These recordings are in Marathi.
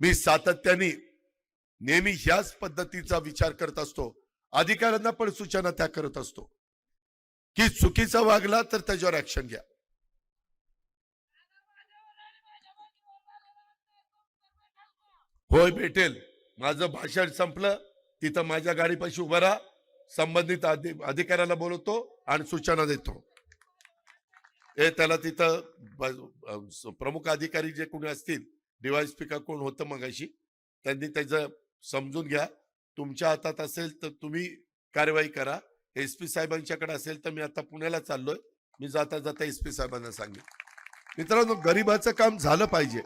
मी सातत्याने नेहमी ह्याच पद्धतीचा विचार करत असतो. अधिकाऱ्यांना पण सूचना त्या करत असतो. की चुकीचा वागला तर त्याच्यावर ऍक्शन घ्या. होय भेटेल. माझं भाषण संपलं. तिथं माझ्या गाडीपाशी उभा राहा. संबंधित अधिकाऱ्याला बोलवतो आणि सूचना देतो. हे त्याला तिथं प्रमुख अधिकारी जे कोणी असतील डिवाइस पिका कोण होतं मगाशी? त्यांनी त्याचं समजून घ्या. तुमच्या हातात असेल तर तुम्ही कारवाई करा. एस पी साहेबांच्याकडे असेल तर मी आता पुण्याला चाललोय. मी जाता जाता एस पी साहेबांना सांगेन. मित्रांनो गरिबाचं काम झालं पाहिजे.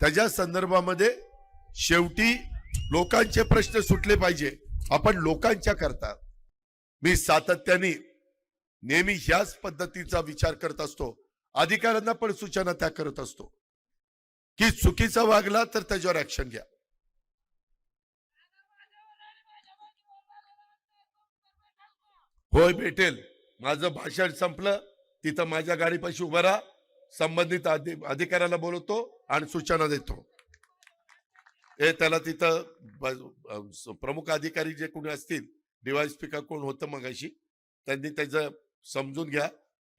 त्याच्या संदर्भामध्ये शेवटी लोकांचे प्रश्न सुटले पाहिजे. आपण लोकांच्या करता. मी सातत्याने नेहमी ह्याच पद्धतीचा विचार करत असतो. अधिकाऱ्यांना पण सूचना त्या करत असतो. की चुकीचा वागला तर त्याच्यावर ऍक्शन घ्या. होय भेटेल. माझं भाषण संपलं. तिथं माझ्या गाडीपाशी उभा राहा. संबंधित अधिकाऱ्याला बोलवतो आणि सूचना देतो. हे त्याला तिथं प्रमुख अधिकारी जे कोणी असतील डिवाईस पिका कोण होतं मगाशी त्यांनी त्याचं समजून घ्या.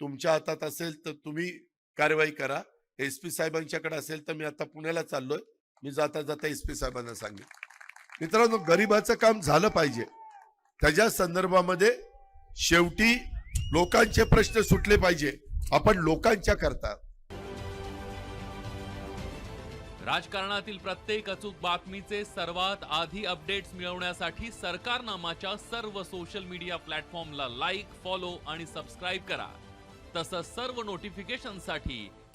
तुमच्या हातात असेल तर तुम्ही कारवाई करा. एस पी साहेबांच्याकडे असेल तर मी आता पुण्याला चाललोय. मी जाता जाता एस पी साहेबांना सांगेन. मित्रांनो गरिबाचं काम झालं पाहिजे. त्याच्या संदर्भामध्ये शेवटी लोकांचे प्रश्न सुटले पाहिजे. आपण लोकांच्या करता. राजकारणातील प्रत्येक अचूक बातमीचे सर्वात आधी अपडेट्स मिळवण्यासाठी सरकारनामाच्या सर्व सोशल मीडिया प्लॅटफॉर्मला लाईक फॉलो आणि सबस्क्राईब करा. तसंच सर्व नोटिफिकेशनसाठी